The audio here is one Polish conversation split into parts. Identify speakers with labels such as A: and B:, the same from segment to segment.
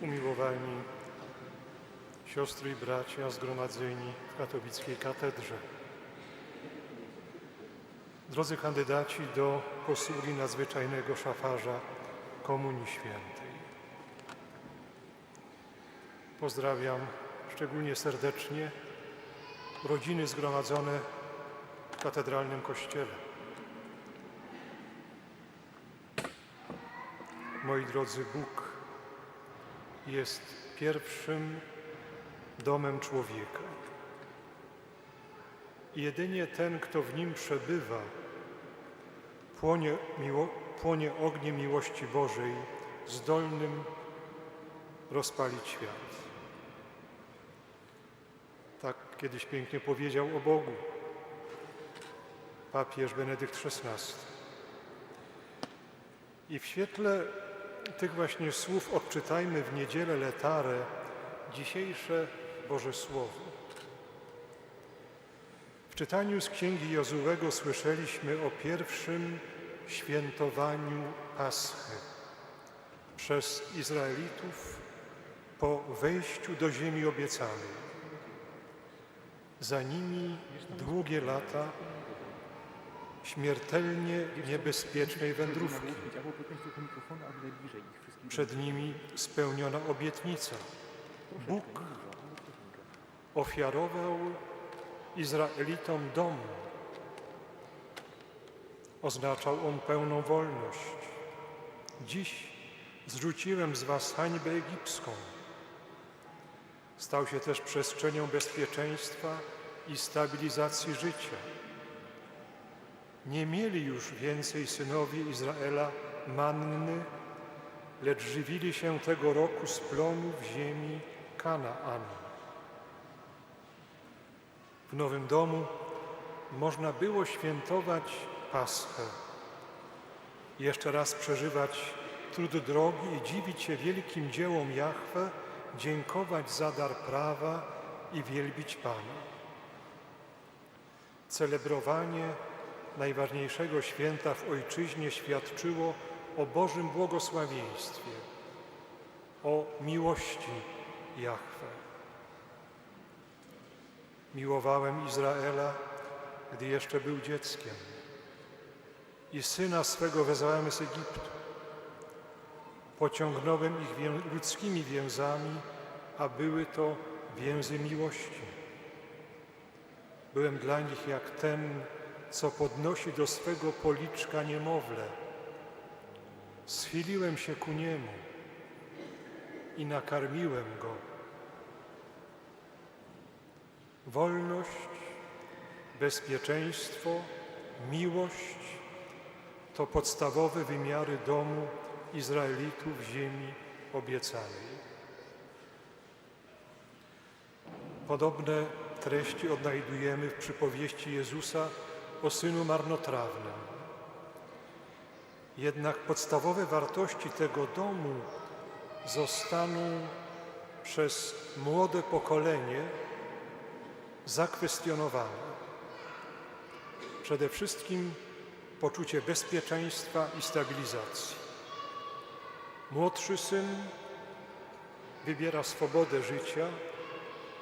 A: umiłowani siostry i bracia zgromadzeni w katowickiej katedrze. Drodzy kandydaci do posługi nadzwyczajnego szafarza Komunii Świętej. Pozdrawiam szczególnie serdecznie rodziny zgromadzone w katedralnym kościele. Moi drodzy, Bóg jest pierwszym domem człowieka. Jedynie ten, kto w nim przebywa, płonie, miło, płonie ogniem miłości Bożej, zdolnym rozpalić świat. Tak kiedyś pięknie powiedział o Bogu papież Benedykt XVI. I w świetle tych właśnie słów odczytajmy w niedzielę letarę dzisiejsze Boże Słowo. W czytaniu z Księgi Jozułego słyszeliśmy o pierwszym świętowaniu Paschy przez Izraelitów po wejściu do ziemi obiecanej. Za nimi długie lata śmiertelnie niebezpiecznej wędrówki. Przed nimi spełniona obietnica. Bóg ofiarował Izraelitom dom. Oznaczał on pełną wolność. Dziś zrzuciłem z was hańbę egipską. Stał się też przestrzenią bezpieczeństwa i stabilizacji życia. Nie mieli już więcej synowie Izraela manny, lecz żywili się tego roku z plonów ziemi Kanaan. W nowym domu można było świętować Paschę, jeszcze raz przeżywać trud drogi i dziwić się wielkim dziełom Jahwe, dziękować za dar prawa i wielbić Pana. Celebrowanie najważniejszego święta w Ojczyźnie świadczyło o Bożym błogosławieństwie, o miłości Jahwe. Miłowałem Izraela, gdy jeszcze był dzieckiem i syna swego wezwałem z Egiptu. Pociągnąłem ich wię ludzkimi więzami, a były to więzy miłości. Byłem dla nich jak ten, co podnosi do swego policzka niemowlę. Schyliłem się ku niemu i nakarmiłem go. Wolność, bezpieczeństwo, miłość to podstawowe wymiary domu Izraelitów ziemi obiecanej. Podobne treści odnajdujemy w przypowieści Jezusa o synu marnotrawnym. Jednak podstawowe wartości tego domu zostaną przez młode pokolenie zakwestionowane. Przede wszystkim poczucie bezpieczeństwa i stabilizacji. Młodszy syn wybiera swobodę życia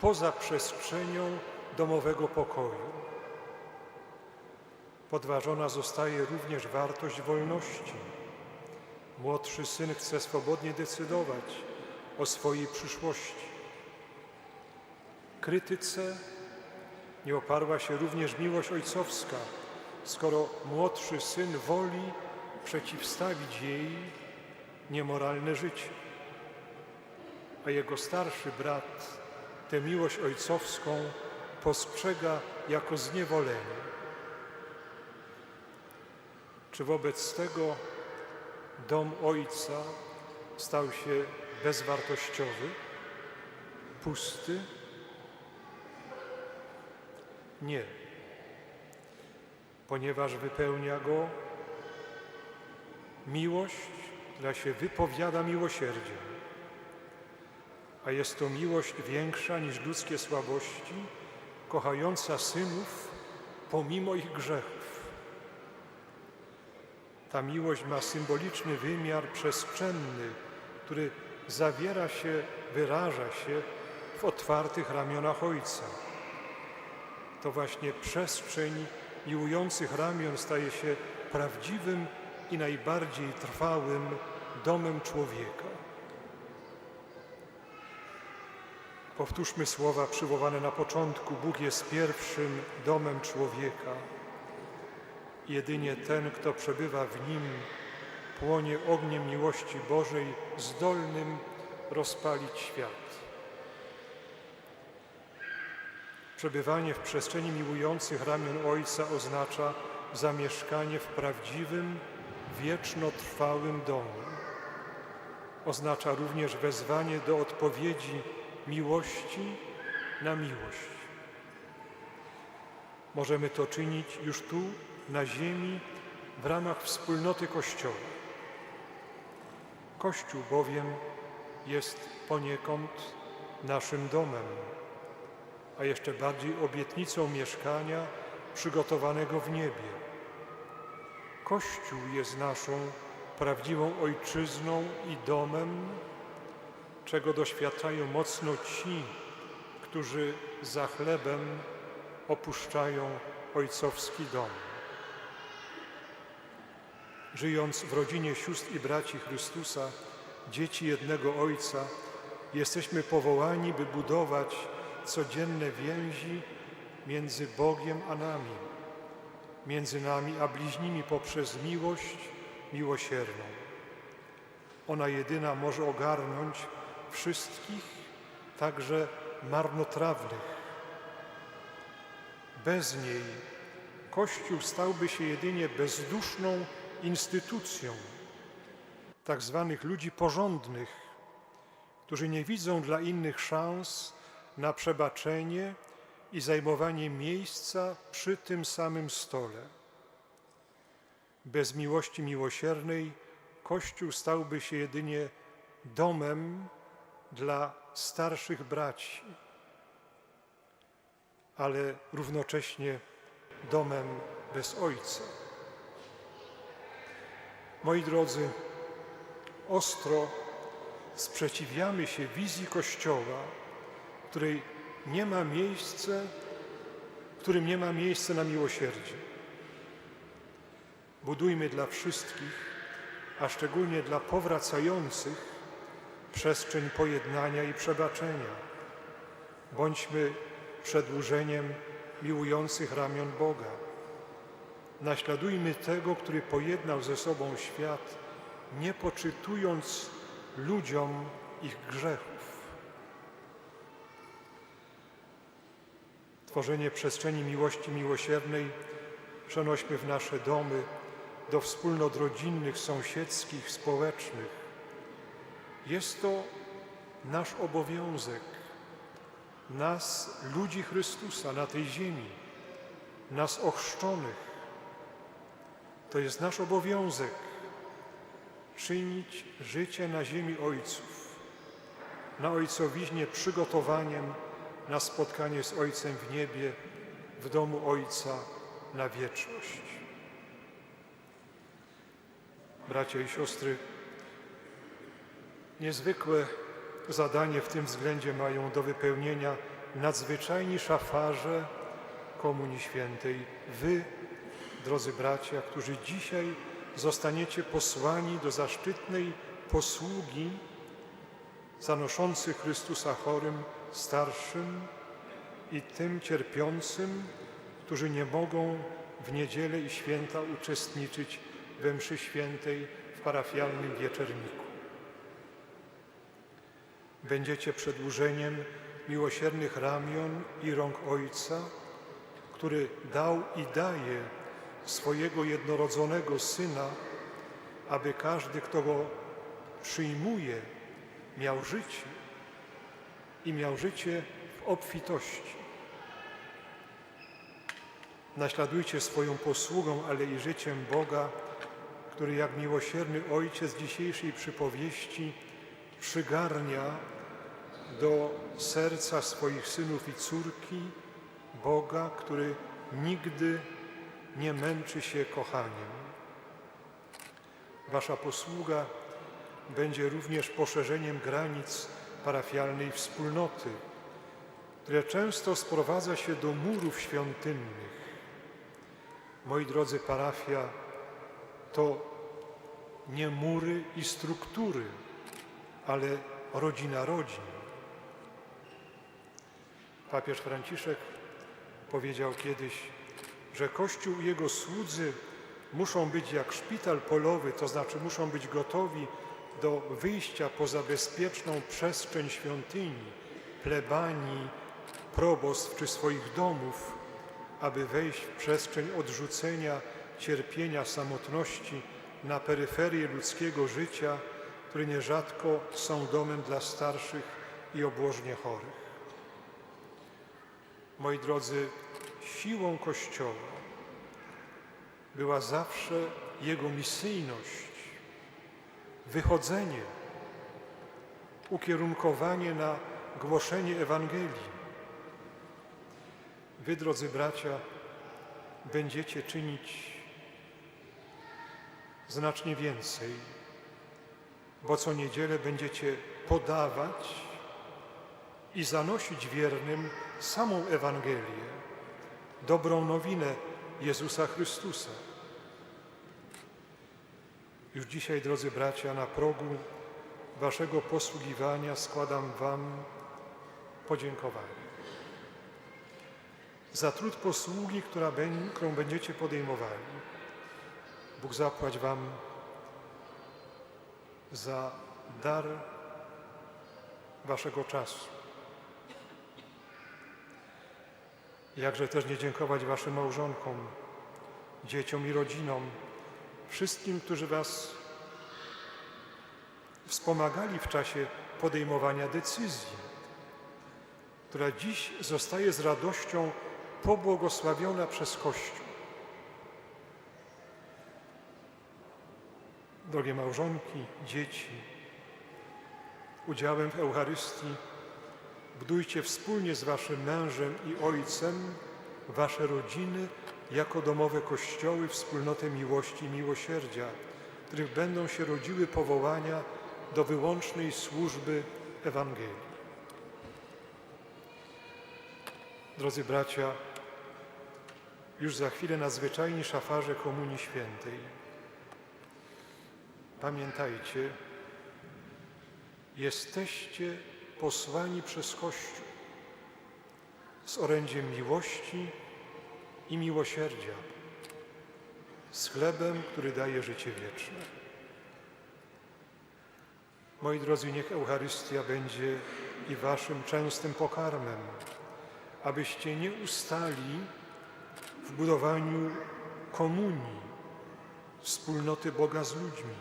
A: poza przestrzenią domowego pokoju. Podważona zostaje również wartość wolności. Młodszy syn chce swobodnie decydować o swojej przyszłości. Krytyce nie oparła się również miłość ojcowska, skoro młodszy syn woli przeciwstawić jej niemoralne życie, a jego starszy brat tę miłość ojcowską postrzega jako zniewolenie. Czy wobec tego dom ojca stał się bezwartościowy, pusty? Nie, ponieważ wypełnia go miłość, która się wypowiada miłosierdziem. A jest to miłość większa niż ludzkie słabości, kochająca synów pomimo ich grzechów. Ta miłość ma symboliczny wymiar przestrzenny, który zawiera się, wyraża się w otwartych ramionach Ojca. To właśnie przestrzeń miłujących ramion staje się prawdziwym i najbardziej trwałym domem człowieka. Powtórzmy słowa przywołane na początku. Bóg jest pierwszym domem człowieka. Jedynie ten, kto przebywa w nim, płonie ogniem miłości Bożej, zdolnym rozpalić świat. Przebywanie w przestrzeni miłujących ramion Ojca oznacza zamieszkanie w prawdziwym, wieczno-trwałym domu. Oznacza również wezwanie do odpowiedzi miłości na miłość. Możemy to czynić już tu, na ziemi, w ramach wspólnoty Kościoła. Kościół bowiem jest poniekąd naszym domem, a jeszcze bardziej obietnicą mieszkania przygotowanego w niebie. Kościół jest naszą prawdziwą ojczyzną i domem, czego doświadczają mocno ci, którzy za chlebem opuszczają ojcowski dom. Żyjąc w rodzinie sióstr i braci Chrystusa, dzieci jednego Ojca, jesteśmy powołani, by budować codzienne więzi między Bogiem a nami, między nami a bliźnimi poprzez miłość miłosierną. Ona jedyna może ogarnąć wszystkich, także marnotrawnych. Bez niej Kościół stałby się jedynie bezduszną instytucją tak zwanych ludzi porządnych, którzy nie widzą dla innych szans na przebaczenie i zajmowanie miejsca przy tym samym stole. Bez miłości miłosiernej Kościół stałby się jedynie domem dla starszych braci, ale równocześnie domem bez Ojca. Moi drodzy, ostro sprzeciwiamy się wizji Kościoła, której nie ma miejsca, w którym nie ma miejsca na miłosierdzie. Budujmy dla wszystkich, a szczególnie dla powracających, przestrzeń pojednania i przebaczenia. Bądźmy przedłużeniem miłujących ramion Boga. Naśladujmy tego, który pojednał ze sobą świat, nie poczytując ludziom ich grzechów. Tworzenie przestrzeni miłości miłosiernej przenośmy w nasze domy, do wspólnot rodzinnych, sąsiedzkich, społecznych. Jest to nasz obowiązek, nas, ludzi Chrystusa na tej ziemi, nas ochrzczonych. To jest nasz obowiązek czynić życie na ziemi Ojców, na Ojcowiźnie przygotowaniem na spotkanie z Ojcem w niebie, w domu Ojca na wieczność. Bracia i siostry, niezwykłe zadanie w tym względzie mają do wypełnienia nadzwyczajni szafarze Komunii Świętej. Wy, drodzy bracia, którzy dzisiaj zostaniecie posłani do zaszczytnej posługi zanoszących Chrystusa chorym, starszym i tym cierpiącym, którzy nie mogą w niedzielę i święta uczestniczyć we mszy świętej w parafialnym wieczerniku. Będziecie przedłużeniem miłosiernych ramion i rąk Ojca, który dał i daje swojego jednorodzonego Syna, aby każdy, kto Go przyjmuje, miał życie i miał życie w obfitości. Naśladujcie swoją posługą, ale i życiem Boga, który jak miłosierny Ojciec dzisiejszej przypowieści przygarnia do serca swoich synów i córki Boga, który nigdy nie męczy się kochaniem. Wasza posługa będzie również poszerzeniem granic parafialnej wspólnoty, które często sprowadza się do murów świątynnych. Moi drodzy, parafia to nie mury i struktury, ale rodzina rodzin. Papież Franciszek powiedział kiedyś, że Kościół i jego słudzy muszą być jak szpital polowy, to znaczy muszą być gotowi do wyjścia poza bezpieczną przestrzeń świątyni, plebanii, probostw czy swoich domów, aby wejść w przestrzeń odrzucenia, cierpienia, samotności na peryferię ludzkiego życia, które nierzadko są domem dla starszych i obłożnie chorych. Moi drodzy, siłą Kościoła była zawsze Jego misyjność, wychodzenie, ukierunkowanie na głoszenie Ewangelii. Wy, drodzy bracia, będziecie czynić znacznie więcej, bo co niedzielę będziecie podawać i zanosić wiernym samą Ewangelię, dobrą nowinę Jezusa Chrystusa. Już dzisiaj, drodzy bracia, na progu Waszego posługiwania składam Wam podziękowanie za trud posługi, która, którą będziecie podejmowali. Bóg zapłać Wam za dar Waszego czasu. Jakże też nie dziękować Waszym małżonkom, dzieciom i rodzinom, wszystkim, którzy Was wspomagali w czasie podejmowania decyzji, która dziś zostaje z radością pobłogosławiona przez Kościół. Drogie małżonki, dzieci, udziałem w Eucharystii budujcie wspólnie z Waszym mężem i ojcem Wasze rodziny jako domowe kościoły, wspólnotę miłości i miłosierdzia, w których będą się rodziły powołania do wyłącznej służby Ewangelii. Drodzy bracia, już za chwilę na zwyczajnej szafarze Komunii Świętej. Pamiętajcie, jesteście posłani przez Kościół z orędziem miłości i miłosierdzia, z chlebem, który daje życie wieczne. Moi drodzy, niech Eucharystia będzie i waszym częstym pokarmem, abyście nie ustali w budowaniu komunii, wspólnoty Boga z ludźmi,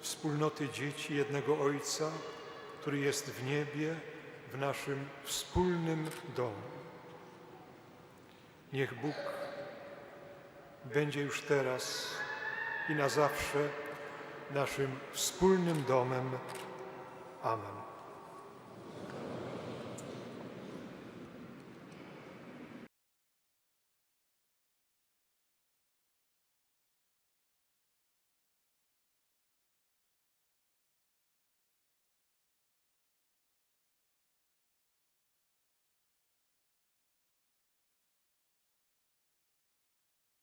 A: wspólnoty dzieci jednego Ojca, który jest w niebie, w naszym wspólnym domu. Niech Bóg będzie już teraz i na zawsze naszym wspólnym domem. Amen.